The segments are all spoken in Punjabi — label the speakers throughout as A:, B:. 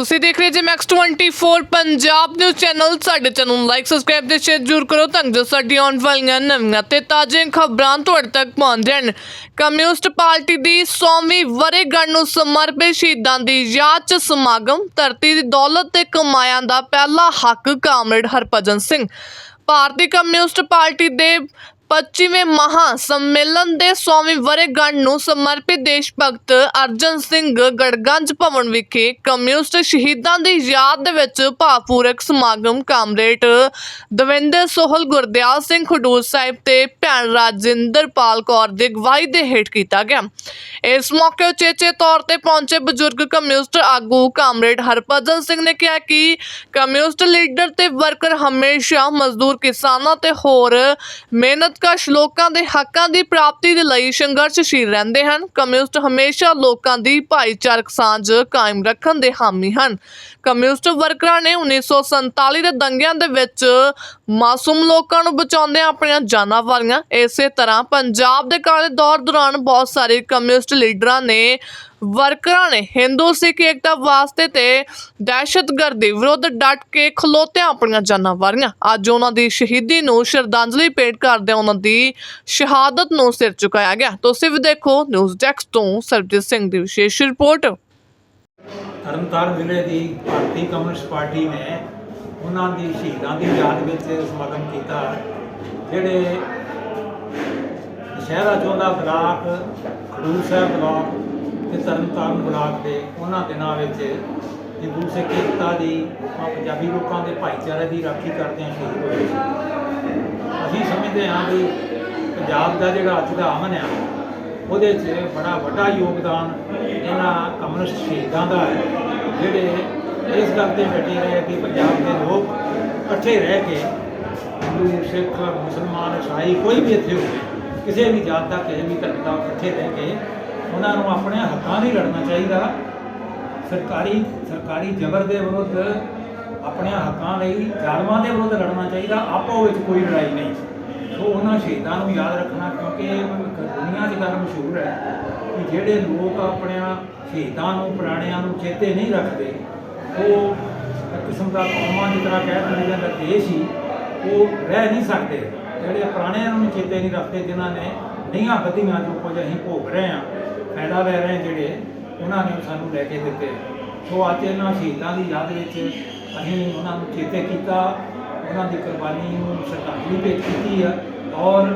A: ਤੁਸੀਂ ਦੇਖ ਰਹੇ G Max 24 Punjab news channel ਸਾਡੇ ਚੈਨਲ ਨੂੰ ਲਾਈਕ ਸਬਸਕ੍ਰਾਈਬ ਤੇ ਸ਼ੇਅਰ ਜ਼ਰੂਰ ਕਰੋ ਤਾਂ ਜੋ ਸਾਡੀ ਆਉਣ ਵਾਲੀਆਂ ਨਵੀਆਂ ਤੇ ਤਾਜ਼ੀਆਂ ਖਬਰਾਂ ਤੁਹਾਡੇ ਤੱਕ ਪਹੁੰਚ ਜਾਣ। ਕਮਿਊਨਿਸਟ ਪਾਰਟੀ ਦੀ 100ਵੀਂ ਵਰ੍ਹੇਗੰਢ ਨੂੰ ਸਮਰਪਿਤ ਸ਼ਹੀਦਾਂ ਦੀ ਯਾਦ 'ਚ ਸਮਾਗਮ, ਧਰਤੀ ਦੀ ਦੌਲਤ ਤੇ ਕਮਾਇਆਂ ਦਾ ਪਹਿਲਾ ਹੱਕ comrade Harbhajan Singh. Bharti communist party ਦੇ 25ਵੇਂ ਮਹਾ ਸੰਮੇਲਨ ਦੇ 100ਵੀਂ ਵਰੇਗੰਢ ਨੂੰ ਸਮਰਪਿਤ ਦੇਸ਼ ਭਗਤ ਅਰਜਨ ਸਿੰਘ ਗੜਗੰਜ ਭਵਨ ਵਿਖੇ ਕਮਿਊਨਿਸਟ ਸ਼ਹੀਦਾਂ ਦੀ ਯਾਦ ਦੇ ਵਿੱਚ ਭਾਵਪੂਰਕ ਸਮਾਗਮ ਕਾਮਰੇਡ। ਦਵਿੰਦਰ ਸੋਹਲ, ਗੁਰਦਿਆਲ ਸਿੰਘ ਖਡੂਰ ਸਾਹਿਬ ਤੇ ਭੈਣ ਰਾਜਿੰਦਰਪਾਲ ਕੌਰ ਦੀ ਅਗਵਾਈ ਦੇ ਹੇਠ ਕੀਤਾ ਗਿਆ। ਇਸ ਮੌਕੇ ਉਚੇਚੇ ਤੌਰ ਤੇ ਪਹੁੰਚੇ ਬਜ਼ੁਰਗ ਕਮਿਊਨਿਸਟ ਆਗੂ ਕਾਮਰੇਡ ਹਰਭਜਨ ਸਿੰਘ ਨੇ ਕਿਹਾ ਕਿ ਕਮਿਊਨਿਸਟ ਲੀਡਰ ਤੇ ਵਰਕਰ ਹਮੇਸ਼ਾ ਮਜ਼ਦੂਰ ਕਿਸਾਨਾਂ ਤੇ ਹੋਰ ਮਿਹਨਤ ਮਿਹਨਤਕਸ਼ ਲੋਕਾਂ ਦੇ ਹੱਕਾਂ ਦੀ ਪ੍ਰਾਪਤੀ ਦੇ ਲਈ ਸੰਘਰਸ਼ਸ਼ੀਲ ਰਹਿੰਦੇ ਹਨ। ਕਮਿਊਨਿਸਟ ਹਮੇਸ਼ਾ ਲੋਕਾਂ ਦੀ ਭਾਈਚਾਰਕ ਸਾਂਝ ਕਾਇਮ ਰੱਖਣ ਦੇ ਹਾਮੀ ਹਨ। ਕਮਿਊਨਿਸਟ ਵਰਕਰਾਂ ਨੇ 1947 ਦੇ ਦੰਗਿਆਂ ਦੇ ਵਿੱਚ ਮਾਸੂਮ ਲੋਕਾਂ ਨੂੰ ਬਚਾਉਂਦਿਆਂ ਆਪਣੀਆਂ ਜਾਨਾਂ ਵਾਰੀਆਂ ਇਸੇ ਤਰ੍ਹਾਂ ਪੰਜਾਬ ਦੇ ਕਾਲੇ ਦੌਰ ਦੌਰਾਨ ਬਹੁਤ ਸਾਰੇ ਕਮਿਊਨਿਸਟ ਲੀਡਰਾਂ ਨੇ ਵਰਕਰਾਂ ਨੇ ਹਿੰਦੂ, ਸਿੱਖ, ਏਕਤਾ ਵਾਸਤੇ ਤੇ ਦਹਿਸ਼ਤਗਰਦੀ ਵਿਰੁੱਧ ਡਟ ਕੇ ਖਲੋਤਿਆਂ ਆਪਣੀਆਂ ਜਾਨਾਂ ਵਾਰੀਆਂ। ਅੱਜ ਉਹਨਾਂ ਦੀ ਸ਼ਹੀਦੀ ਨੂੰ ਸ਼ਰਧਾਂਜਲੀ ਭੇਟ ਕਰਦਿਆਂ ਉਹਨਾਂ ਦੀ ਸ਼ਹਾਦਤ ਨੂੰ ਸਿਰ ਝੁਕਾਇਆ ਗਿਆ। ਤੁਸੀਂ ਵੀ ਦੇਖੋ, ਨਿਊਜ਼ ਡੈਸਕ ਤੋਂ ਸਰਬਜੀਤ ਸਿੰਘ ਦੀ ਵਿਸ਼ੇਸ਼ ਰਿਪੋਰਟ।
B: ਤਰਨਤਾਰਨ ਜ਼ਿਲ੍ਹੇ ਦੀ ਭਾਰਤੀ ਕਮਿਊਨਿਸਟ ਪਾਰਟੀ ਨੇ ਉਹਨਾਂ ਦੀ ਸ਼ਹੀਦਾਂ ਦੀ ਯਾਦ ਵਿੱਚ ਸਮਾਗਮ ਕੀਤਾ, ਜਿਹੜੇ ਸ਼ਹਿਰਾ ਚੌਂਦਾ ਬਲਾਕ ਖਡੂਰ ਸਾਹਿਬ ਬਲਾਕ ਤੇ ਤਰਨਤਾਰਨ ਬਲਾਕ ਦੇ ਉਹਨਾਂ ਦਿਨਾਂ ਵਿੱਚ ਹਿੰਦੂ ਸਿੱਖ ਏਕਤਾ ਦੀ ਆ ਪੰਜਾਬੀ ਲੋਕਾਂ ਦੇ ਭਾਈਚਾਰੇ ਦੀ ਰਾਖੀ ਕਰਦਿਆਂ ਸ਼ਹੀਦ ਹੋਏ। ਅਸੀਂ ਸਮਝਦੇ ਹਾਂ ਵੀ ਪੰਜਾਬ ਦਾ ਜਿਹੜਾ ਅੱਜ ਦਾ ਅਮਨ ਆ, ਉਹਦੇ 'ਚ ਬੜਾ ਵੱਡਾ ਯੋਗਦਾਨ ਇਹਨਾਂ ਕਮਿਊਨਿਸਟ ਸ਼ਹੀਦਾਂ ਦਾ ਹੈ, ਜਿਹੜੇ ਇਸ ਗੱਲ ਤੇ ਡਟੇ ਰਹੇ ਕਿ ਪੰਜਾਬ ਦੇ ਲੋਕ ਇਕੱਠੇ ਰਹਿ ਕੇ ਹਿੰਦੂ, ਸਿੱਖ, ਮੁਸਲਮਾਨ ਈਸਾਈ ਕੋਈ ਵੀ ਇੱਥੇ ਹੋਵੇ, ਕਿਸੇ ਵੀ ਜਾਤ ਦਾ, ਕਿਸੇ ਵੀ ਧਰਮ ਦਾ ਇਕੱਠੇ ਰਹਿ ਕੇ ਉਹਨਾਂ ਨੂੰ ਆਪਣੇ ਹੱਕਾਂ ਲਈ ਲੜਨਾ ਚਾਹੀਦਾ। ਸਰਕਾਰੀ ਸਰਕਾਰੀ ਜ਼ਬਰ ਦੇ ਵਿਰੁੱਧ ਆਪਣੇ ਹੱਕਾਂ ਲਈ, ਜ਼ਾਲਮਾਂ ਦੇ ਵਿਰੁੱਧ ਲੜਨਾ ਚਾਹੀਦਾ। ਆਪੋ ਵਿੱਚ ਕੋਈ ਲੜਾਈ ਨਹੀਂ। ਸੋ ਉਹਨਾਂ ਸ਼ਹੀਦਾਂ ਨੂੰ ਯਾਦ ਰੱਖਣਾ, ਕਿਉਂਕਿ ਇਹ ਦੁਨੀਆ 'ਚ ਗੱਲ ਮਸ਼ਹੂਰ ਹੈ ਕਿ ਜਿਹੜੇ ਲੋਕ ਆਪਣਿਆਂ ਸ਼ਹੀਦਾਂ ਨੂੰ, ਪੁਰਾਣਿਆਂ ਨੂੰ ਚੇਤੇ ਨਹੀਂ ਰੱਖਦੇ, ਉਹ ਕਿਸਮ ਦਾ ਕੌਮਾਂ ਦੀ ਤਰ੍ਹਾਂ ਕਹਿ ਦਿੰਦੇ ਜਾਂਦਾ, ਦੇਸ਼ ਹੀ ਉਹ ਰਹਿ ਨਹੀਂ ਸਕਦੇ। ਜਿਹੜੇ ਪੁਰਾਣਿਆਂ ਨੂੰ ਚੇਤੇ ਨਹੀਂ ਰੱਖਦੇ, ਜਿਨ੍ਹਾਂ ਨੇ ਨਹੀਂਆਂ ਬੱਧੀਆਂ ਜੋ ਕੁਝ ਅਸੀਂ ਭੋਗ ਰਹੇ ਹਾਂ ਫਾਇਦਾ ਲੈ ਰਹੇ ਜਿਹੜੇ ਉਹਨਾਂ ਨੇ ਸਾਨੂੰ ਲੈ ਕੇ ਦਿੱਤੇ। ਸੋ ਅੱਜ ਇਹਨਾਂ ਸ਼ਹੀਦਾਂ ਦੀ ਯਾਦ ਵਿੱਚ ਅਸੀਂ ਉਹਨਾਂ ਨੂੰ ਚੇਤੇ ਕੀਤਾ। ਉਹਨਾਂ ਦੀ ਕੁਰਬਾਨੀ ਨੂੰ ਸ਼ਰਧਾਂਜਲੀ ਭੇਟ ਕੀਤੀ ਆ ਔਰ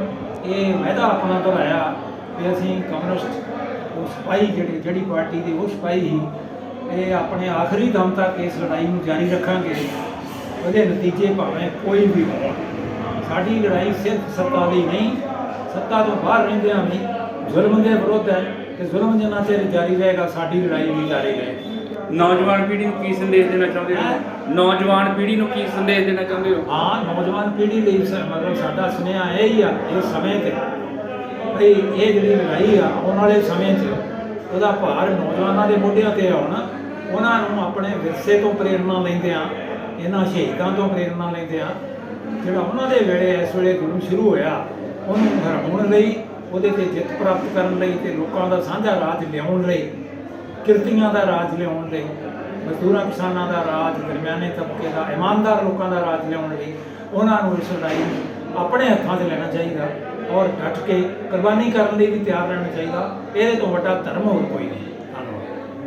B: ਇਹ ਵਾਅਦਾ ਆਪਣਾ ਦੁਹਰਾਇਆ ਕਿ ਅਸੀਂ ਕਮਿਊਨਿਸਟ, ਉਹ ਸਿਪਾਹੀ ਜਿਹੜੇ, ਜਿਹੜੀ ਪਾਰਟੀ ਦੇ ਉਹ ਸਿਪਾਹੀ ਹੀ ਇਹ ਆਪਣੇ ਆਖਰੀ ਦਮ ਤੱਕ ਇਸ ਲੜਾਈ ਨੂੰ ਜਾਰੀ ਰੱਖਾਂਗੇ। ਉਹਦੇ ਨਤੀਜੇ ਭਾਵੇਂ ਕੋਈ ਵੀ ਹੋਣ। ਸਾਡੀ ਲੜਾਈ ਸਿਰਫ ਸੱਤਾ ਦੀ ਨਹੀਂ, ਸੱਤਾ ਤੋਂ ਬਾਹਰ ਰਹਿੰਦਿਆਂ ਵੀ ਜ਼ੁਲਮ ਦੇ ਵਿਰੁੱਧ ਹੈ। ਤੇ ਜ਼ੁਲਮ ਜਿੰਨਾ ਚਿਰ ਜਾਰੀ ਰਹੇਗਾ ਸਾਡੀ ਲੜਾਈ ਵੀ ਜਾਰੀ ਰਹੇਗੀ।
C: ਨੌਜਵਾਨ ਪੀੜ੍ਹੀ ਨੂੰ ਕੀ ਸੰਦੇਸ਼ ਦੇਣਾ ਚਾਹੁੰਦੇ
B: ਹੈਂ?
C: ਨੌਜਵਾਨ ਪੀੜ੍ਹੀ ਨੂੰ ਕੀ ਸੰਦੇਸ਼ ਦੇਣਾ ਚਾਹੁੰਦੇ ਹੋ?
B: ਹਾਂ ਨੌਜਵਾਨ ਪੀੜ੍ਹੀ ਲਈ ਸ- ਮਤਲਬ ਸਾਡਾ ਸੁਨੇਹਾ ਇਹ ਹੀ ਆ ਇਸ ਸਮੇਂ ਤੇ। ਭਈ ਇਹ ਜਿਹੜੀ ਲੜਾਈ ਆ ਆਉਣ ਵਾਲੇ ਸਮੇਂ 'ਚ ਉਹਦਾ ਭਾਰ ਨੌਜਵਾਨਾਂ ਦੇ ਮੋਢਿਆਂ ਤੇ ਆਉਣਾ ਉਹਨਾਂ ਨੂੰ ਆਪਣੇ ਵਿਰਸੇ ਤੋਂ ਪ੍ਰੇਰਣਾ ਲੈਂਦਿਆਂ ਇਹਨਾਂ ਸ਼ਹੀਦਾਂ ਤੋਂ ਪ੍ਰੇਰਣਾ ਲੈਂਦਿਆਂ ਜਿਹੜਾ ਉਹਨਾਂ ਦੇ ਵੇਲੇ ਇਸ ਵੇਲੇ ਜ਼ੁਲਮ ਸ਼ੁਰੂ ਹੋਇਆ ਉਹਨੂੰ ਹਰਾਉਣ ਲਈ ਉਹਦੇ ਤੇ ਜਿੱਤ ਪ੍ਰਾਪਤ ਕਰਨ ਲਈ ਤੇ ਲੋਕਾਂ ਦਾ ਸਾਂਝਾ ਰਾਜ ਲਿਆਉਣ ਲਈ, ਕਿਰਤੀਆਂ ਦਾ ਰਾਜ ਲਿਆਉਣ ਲਈ, ਮਜ਼ਦੂਰਾਂ, ਕਿਸਾਨਾਂ ਦਾ ਰਾਜ, ਦਰਮਿਆਨੇ ਤਬਕੇ ਦਾ, ਇਮਾਨਦਾਰ ਲੋਕਾਂ ਦਾ ਰਾਜ ਲਿਆਉਣ ਲਈ ਉਹਨਾਂ ਨੂੰ ਇਸ ਲੜਾਈ ਆਪਣੇ ਹੱਥਾਂ 'ਚ ਲੈਣਾ ਚਾਹੀਦਾ ਔਰ ਡਟ ਕੇ ਕੁਰਬਾਨੀ ਕਰਨ ਲਈ ਵੀ ਤਿਆਰ ਰਹਿਣਾ ਚਾਹੀਦਾ। ਇਹਦੇ ਤੋਂ ਵੱਡਾ ਧਰਮ ਹੋਰ ਕੋਈ ਨਹੀਂ।